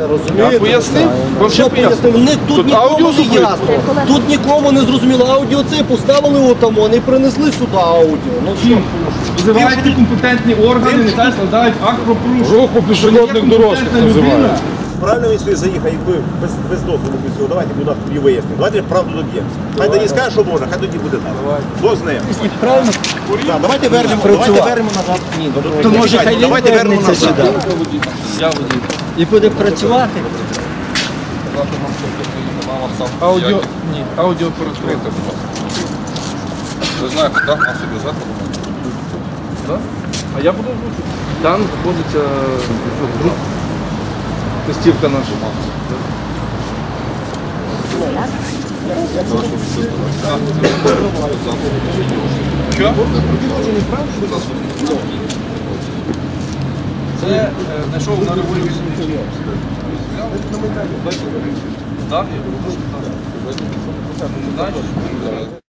Розумієте? Я пояснив, вам ще Що пояснив? Не, тут, Тут нікому аудіо не ясно. Тут нікому не зрозуміло. Аудіо це поставили отамо, не принесли сюди аудіо. Ну що? Визивайте компетентні органи, нехай складають акт про порушення. Руху пішохідних дорожніх називають. Правильно він сюди заїхав, якби без, без дозволу без цього. Давайте, будь ласка, тоді вияснимо. Давайте правду доб'ємося. Хай тоді скаже, що можна, хай тоді буде так. Бог з ним. Правильно? Так, давайте вернемо, давайте вернемо назад. Ні, То може хай він давайте вернемо вернеться назад. сюди. І буде працювати. Аудіо, ні, аудіооператор. Ви знаєте, так, нас обов'язково. Да? А я буду озвучувати. Там знаходиться ну, гру- листівка наша. Що? Це е, знайшов на революції. Так, я